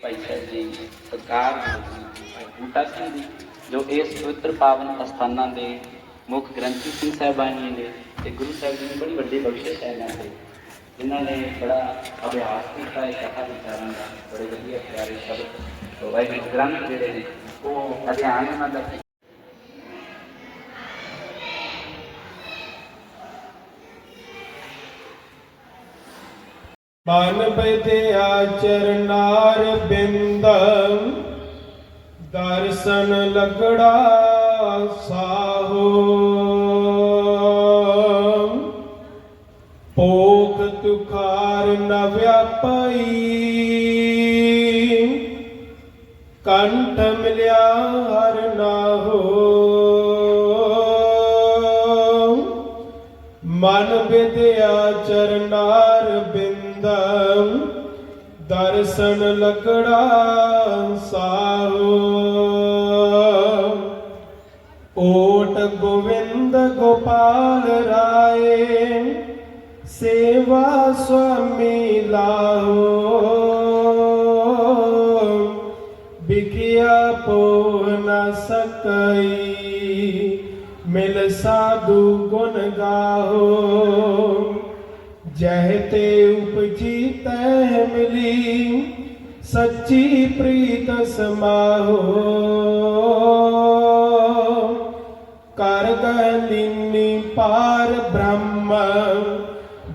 ਭਾਈ ਸਾਹਿਬ ਜੀ, ਸਰਕਾਰ ਭਾਈ ਬੂਟਾ ਸਿੰਘ ਜੀ, ਜੋ ਇਸ ਪਵਿੱਤਰ ਪਾਵਨ ਅਸਥਾਨਾਂ ਦੇ ਮੁੱਖ ਗ੍ਰੰਥੀ ਸਿੰਘ ਸਾਹਿਬਾਨ ਜੀ ਨੇ ਤੇ ਗੁਰੂ ਸਾਹਿਬ ਜੀ ਨੇ ਬੜੀ ਵੱਡੀ ਬਖਸ਼ਿਸ਼ ਹੈ ਇਹਨਾਂ ਤੇ ਜਿਨ੍ਹਾਂ ਨੇ ਬੜਾ ਅਭਿਆਸ ਕੀਤਾ ਹੈ, ਕਥਾ ਵਿਚਾਰਾਂ ਦਾ, ਬੜੇ ਵਧੀਆ ਪਿਆਰੇ ਸ਼ਬਦ ਵਾਹਿਗੁਰੂ ਗ੍ਰੰਥ ਜਿਹੜੇ ਨੇ, ਉਹ ਅਧਿਆਨ ਉਹਨਾਂ ਦਾ ਮਨ ਵਿਦਿਆ ਚਰਨਾਰ ਬਿੰਦ, ਦਰਸ਼ਨ ਲਗੜਾ ਸਾਹੋ। ਪੋਖ ਤੁਖਾਰ ਨ ਵਿਆਪਈ, ਕੰਠ ਮਿਲਿਆ ਹਰ ਨਾਹੋ। ਮਨ ਵਿਦਿਆ ਚਰਨਾਰ ਦਰਸ਼ਨ ਲਕੜਾ ਸਾਹੋ ਓਟ ਗੋਵਿੰਦ ਗੋਪਾਲ ਰਾਏ, ਸੇਵਾ ਸੁਆਮੀ ਲਾਹੋ। ਬਿਕਿਆ ਪੋ ਨ ਸਕਈ, ਮਿਲ ਸਾਧੂ ਗੁਣ ਗਾਹੋ। ਜਹ ਤੇ ਉਪਜੀ ਤੈ ਮਿਲੀ, ਸੱਚੀ ਪ੍ਰੀਤ ਸਮਾਹੋ। ਕਰ ਗਲਿਨੀ ਪਾਰ ਬ੍ਰਹਮ,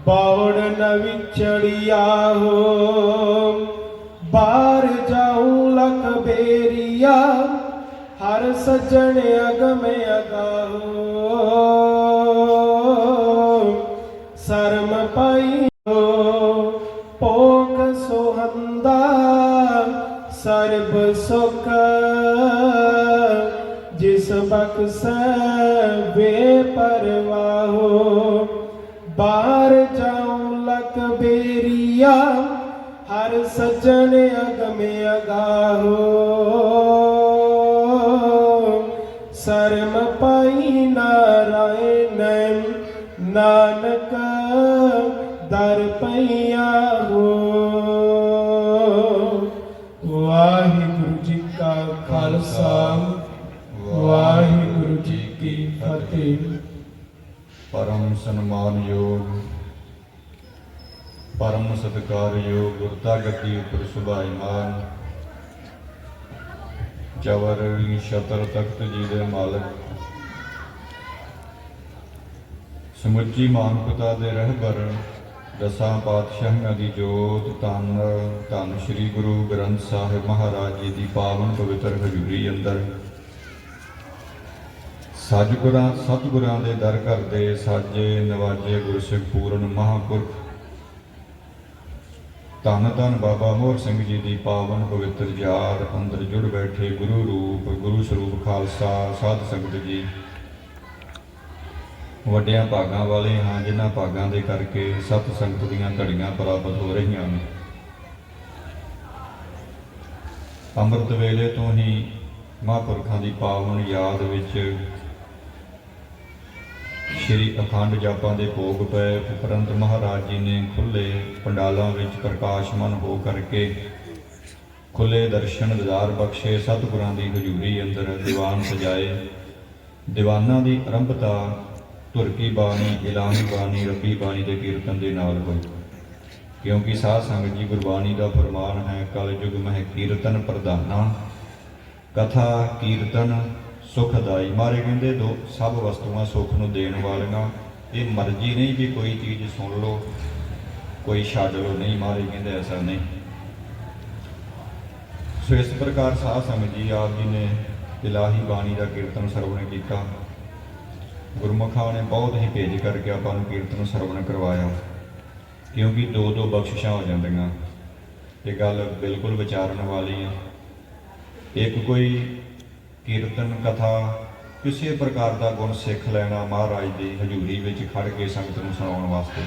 ਬੌੜ ਨ ਵਿਛੜਿਆ ਹੋ ਬਾਹਰ ਜਾਉ ਲਖ ਬੇਰੀਆ, ਹਰ ਸਜਣ ਅਗਮ ਅਗਾਹੋ। ਸੁਹੰਦਾ, ਸਰਬ ਸੁਖ, ਜਿਸ ਬਖਸ਼ੈ ਵੇ ਪਰਵਾਹੋ। ਬਾਹਰ ਜਾਉ ਲਕ ਬੇਰੀਆ, ਹਰ ਸਜਣ ਅਗਮ ਅਗਾਹੋ। ਸਰਮ ਪਾਈ ਨਾਰਾਇਣ, ਨਾਨਕ ਦਰ ਪਈ ਜੀ ਕੀ ਫਤਿਹ। ਪਰਮ ਸਨਮਾਨਯੋਗ ਪਰਮ ਸਤਿਕਾਰਯੋਗ ਗੁਰਤਾ ਗੱਦੀ ਉੱਪਰ ਸੁਭਾਈਮਾਨ ਜਵਰ ਸ਼ਤਰ ਤਖਤ ਜੀ ਦੇ ਮਾਲਕ। ਸਮੁੱਚੀ ਮਾਨਵਤਾ ਦੇ ਰਹਿਬਰ, ਦਸਾਂ ਪਾਤਸ਼ਾਹਾਂ ਦੀ ਜੋਤ ਧੰਨ ਧੰਨ ਸ੍ਰੀ ਗੁਰੂ ਗ੍ਰੰਥ ਸਾਹਿਬ ਮਹਾਰਾਜ ਜੀ ਦੀ ਪਾਵਨ ਪਵਿੱਤਰ ਹਜ਼ੂਰੀ ਅੰਦਰ। ਸਤਿਗੁਰਾਂ ਸਤਿਗੁਰਾਂ ਦੇ ਦਰ ਘਰ ਦੇ ਸਾਜੇ ਨਵਾਜੇ ਗੁਰਸਿੱਖ ਪੂਰਨ ਮਹਾਂਪੁਰਖ। ਧੰਨ ਧੰਨ ਬਾਬਾ ਮੋਹਰ ਸਿੰਘ ਜੀ ਦੀ ਪਾਵਨ ਪਵਿੱਤਰ ਯਾਦ, ਅੰਦਰ ਜੁੜ ਬੈਠੇ ਗੁਰੂ ਰੂਪ, ਗੁਰੂ ਸਰੂਪ ਖਾਲਸਾ, ਸਾਧ ਸੰਗਤ ਜੀ। ਵੱਡਿਆਂ ਭਾਗਾਂ ਵਾਲੇ ਹਾਂ, ਜਿਨ੍ਹਾਂ ਭਾਗਾਂ ਦੇ ਕਰਕੇ ਸਤ ਸੰਗਤ ਦੀਆਂ ਘੜੀਆਂ ਪ੍ਰਾਪਤ ਹੋ ਰਹੀਆਂ ਨੇ। ਅੰਮ੍ਰਿਤ ਵੇਲੇ ਤੋਂ ਹੀ ਮਹਾਂਪੁਰਖਾਂ ਦੀ ਪਾਵਨ ਯਾਦ ਵਿੱਚ ਸ਼੍ਰੀ ਅਖੰਡ ਜਾਪਾਂ ਦੇ ਭੋਗ ਪਏ, ਉਪਰੰਤ ਮਹਾਰਾਜ ਜੀ ਨੇ ਖੁੱਲੇ ਪੰਡਾਲਾਂ ਵਿੱਚ ਪ੍ਰਕਾਸ਼ਮਾਨ ਹੋ ਕਰਕੇ ਖੁੱਲੇ ਦਰਸ਼ਨ ਦਿਦਾਰ ਬਖਸ਼ੇ, ਸਤਿਗੁਰਾਂ ਦੀ ਹਜ਼ੂਰੀ ਅੰਦਰ ਦੀਵਾਨ ਸਜਾਏ। ਦੀਵਾਨਾਂ ਦੀ ਆਰੰਭਤਾ ਤੁਰਕੀ ਬਾਣੀ, ਇਲਾਹੀ ਬਾਣੀ, ਰੱਬੀ ਬਾਣੀ ਦੇ ਕੀਰਤਨ ਦੇ ਨਾਲ ਹੋਈ। ਕਿਉਂਕਿ ਸਾਧ ਸੰਗਤ ਜੀ ਗੁਰਬਾਣੀ ਦਾ ਫਰਮਾਨ ਹੈ ਕਲ ਯੁਗ ਮਹਿ ਕੀਰਤਨ ਪ੍ਰਧਾਨਾ, ਕਥਾ ਕੀਰਤਨ ਸੁਖਦਾਈ ਮਾਰੇ ਕਹਿੰਦੇ, ਦੋ ਸਭ ਵਸਤੂਆਂ ਸੁੱਖ ਨੂੰ ਦੇਣ ਵਾਲੀਆਂ। ਇਹ ਮਰਜ਼ੀ ਨਹੀਂ ਕਿ ਕੋਈ ਚੀਜ਼ ਸੁਣ ਲਓ, ਕੋਈ ਛੱਡ ਲਓ। ਨਹੀਂ, ਮਾਰੇ ਕਹਿੰਦੇ, ਐਸਾ ਨਹੀਂ। ਸੋ ਇਸ ਪ੍ਰਕਾਰ ਸਾਧ ਸੰਗਤ ਜੀ ਆਪ ਜੀ ਨੇ ਇਲਾਹੀ ਬਾਣੀ ਦਾ ਕੀਰਤਨ ਸਰਵਣ ਕੀਤਾ। ਗੁਰਮੁਖਾਂ ਨੇ ਬਹੁਤ ਹੀ ਭੇਜ ਕਰਕੇ ਆਪਾਂ ਨੂੰ ਕੀਰਤਨ ਸਰਵਣ ਕਰਵਾਇਆ। ਕਿਉਂਕਿ ਦੋ ਦੋ ਬਖਸ਼ਿਸ਼ਾਂ ਹੋ ਜਾਂਦੀਆਂ। ਇਹ ਗੱਲ ਬਿਲਕੁਲ ਵਿਚਾਰਨ ਵਾਲੀ ਆ। ਇੱਕ ਕੋਈ ਕੀਰਤਨ ਕਥਾ, ਕਿਸੇ ਪ੍ਰਕਾਰ ਦਾ ਗੁਣ ਸਿੱਖ ਲੈਣਾ ਮਹਾਰਾਜ ਦੀ ਹਜ਼ੂਰੀ ਵਿੱਚ ਖੜ ਕੇ ਸੰਗਤ ਨੂੰ ਸੁਣਾਉਣ ਵਾਸਤੇ।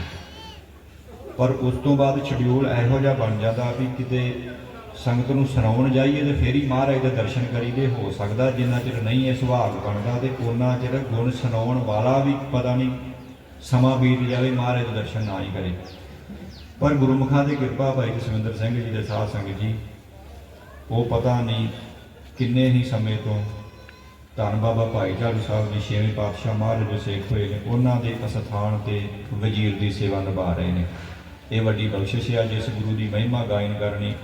ਪਰ ਉਸ ਤੋਂ ਬਾਅਦ ਸ਼ਡਿਊਲ ਇਹੋ ਜਿਹਾ ਬਣ ਜਾਂਦਾ ਵੀ ਕਿਤੇ ਸੰਗਤ ਨੂੰ ਸੁਣਾਉਣ ਜਾਈਏ ਤੇ ਫੇਰ ਹੀ ਮਹਾਰਾਜ ਦੇ ਦਰਸ਼ਨ ਕਰੀਦੇ ਹੋ ਸਕਦਾ, ਜਿੰਨਾ ਚਿਰ ਨਹੀਂ ਇਹ ਸੁਭਾਗ ਬਣਦਾ ਤੇ ਉਹਨਾਂ ਚਿਰ ਗੁਣ ਸੁਣਾਉਣ ਵਾਲਾ ਵੀ ਪਤਾ ਨਹੀਂ ਸਮਾਂ ਬੀਤ ਜਾਵੇ, ਮਹਾਰਾਜ ਦੇ ਦਰਸ਼ਨ ਨਾ ਹੀ ਕਰੇ। ਪਰ ਗੁਰਮੁਖਾਂ ਦੀ ਕਿਰਪਾ ਭਾਈ ਜਸਵਿੰਦਰ ਸਿੰਘ ਜੀ ਦੇ ਸਾਧ ਸੰਗਤ ਜੀ, ਉਹ ਪਤਾ ਨਹੀਂ ਕਿੰਨੇ ਹੀ ਸਮੇਂ ਤੋਂ ਧੰਨ ਬਾਬਾ ਭਾਈ ਝਾੜੂ ਸਾਹਿਬ ਜੀ ਛੇਵੇਂ ਪਾਤਸ਼ਾਹ ਮਹਾਰਾਜ ਜੋ ਸਿੱਖ ਹੋਏ ਨੇ, ਉਹਨਾਂ ਦੇ ਅਸਥਾਨ ਤੇ ਵਜ਼ੀਰ ਦੀ ਸੇਵਾ ਨਿਭਾ ਰਹੇ ਨੇ। ਇਹ ਵੱਡੀ ਬਖਸ਼ਿਸ਼ ਹੈ ਜਿਸ ਗੁਰੂ ਦੀ ਮਹਿਮਾ ਗਾਇਨ ਕਰਨੀ,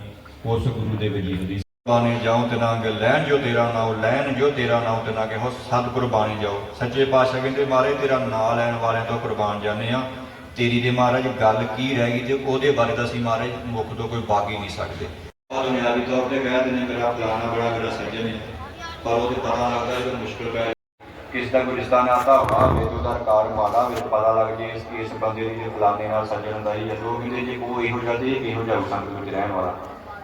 ਉਸ ਗੁਰੂ ਦੇ ਵਜ਼ੀਰ ਦੀ ਬਾਣੀ ਜਾਉ ਤੇ ਨਾਂਗੇ ਲੈਣ ਜੋ ਤੇਰਾ ਨਾਮ ਲੈਣ ਜੋ ਤੇਰਾ ਨਾਮ ਤੇ ਨਾਂਗੇ ਹੋ ਸਤਿਗੁਰ ਬਾਣੀ ਜਾਓ ਸੱਚੇ ਪਾਤਸ਼ਾਹ ਕਹਿੰਦੇ, ਮਾਰੇ ਤੇਰਾ ਨਾਂ ਲੈਣ ਵਾਲਿਆਂ ਤੋਂ ਕੁਰਬਾਨ ਜਾਂਦੇ ਆ ਤੇਰੀ ਦੇ ਮਹਾਰਾਜ ਗੱਲ ਕੀ ਰਹਿ ਗਈ ਤੇ ਉਹਦੇ ਬਾਰੇ ਤਾਂ ਅਸੀਂ ਮਹਾਰਾਜ ਮੁੱਖ ਤੋਂ ਕੋਈ ਬਾਗ ਹੀ ਨਹੀਂ ਸਕਦੇ। ਪਰ ਦੁਨਿਆਵੀ ਤੌਰ ਤੇ ਕਹਿ ਦਿੰਦੇ ਮੇਰਾ ਫਲਾਣਾ ਬੜਾ ਮੇਰਾ ਸੱਜਣ ਹੈ। ਪਰ ਉਹਦੇ ਪਤਾ ਲੱਗਦਾ ਕਿ ਮੁਸ਼ਕਲ ਪੈ ਕਿਸ ਦਾ ਕੋਈ ਰਿਸ਼ਤਾ ਹੋਵਾ ਵੇ ਤੇ ਉਹਦਾ ਕਾਰ ਮਾਲਾ ਵਿੱਚ ਪਤਾ ਲੱਗ ਜੇ ਇਸ ਇਸ ਬੰਦੇ ਦੀ ਫਲਾਣੇ ਨਾਲ ਸੱਜਣ ਹੁੰਦਾ ਹੀ ਲੋਕ ਕਹਿੰਦੇ ਜੇ ਉਹ ਇਹੋ ਜਿਹਾ ਤੇ ਇਹੋ ਜਿਹਾ ਸੰਗਤ ਵਿੱਚ ਰਹਿਣ ਵਾਲਾ।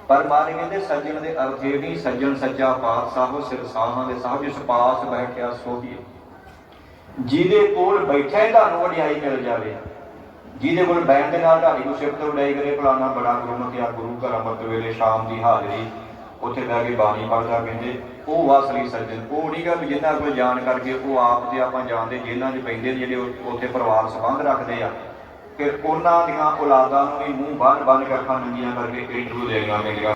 ਪਰ ਮਾਰੇ ਕਹਿੰਦੇ ਸੱਜਣ ਦੇ ਅਰਥ ਇਹ ਨਹੀਂ ਸੱਜਣ ਸੱਚਾ ਪਾਤਸ਼ਾਹ ਸਿਰ ਸਾਹਾਂ ਦੇ ਸਾਹਿਬ ਜਿਸ ਪਾਸ ਬੈਠਿਆ ਸੋਹੀ ਜਿਹਦੇ ਕੋਲ ਬੈਠਾ ਹੀ ਤੁਹਾਨੂੰ ਵਡਿਆਈ ਮਿਲ ਜਾਵੇ। ਜਿਹਦੇ ਕੋਲ ਬੈਠਣ ਦੇ ਨਾਲ ਤੁਹਾਡੀ ਨੂੰ ਸਿਫਤ ਉਡਾਈ ਕਰੇ ਫਲਾਣਾ ਬੜਾ ਗੁਰਮਤਿ ਆ ਗੁਰੂ ਘਰ ਅੰਮ੍ਰਿਤ ਵੇਲੇ ਸ਼ਾਮ ਦੀ ਹਾਜ਼ਰੀ, ਉੱਥੇ ਬਹਿ ਕੇ ਬਾਣੀ ਪੜ੍ਹਦਾ ਕਹਿੰਦੇ, ਉਹ ਵਾ ਅਸਲੀ ਸੱਜਣ, ਉਹ ਨਹੀਂ ਗਾ ਵੀ ਜਿਨ੍ਹਾਂ ਕੋਲ ਜਾਣ ਕਰਕੇ ਉਹ ਆਪ ਤੇ ਆਪਾਂ ਜਾਣਦੇ ਜਿਨ੍ਹਾਂ 'ਚ ਪੈਂਦੇ ਜਿਹੜੇ ਉੱਥੇ ਪਰਿਵਾਰ ਸੰਬੰਧ ਰੱਖਦੇ ਆ। ਫਿਰ ਉਹਨਾਂ ਦੀਆਂ ਔਲਾਦਾਂ ਨੂੰ ਵੀ ਮੂੰਹ ਬੰਨ ਬੰਨ ਕੇ ਅੱਖਾਂ ਨੰਗੀਆਂ ਕਰਕੇ ਇੰਟਰਵਿਊ ਦੇਣੀਆਂ ਪੈਂਦੀਆਂ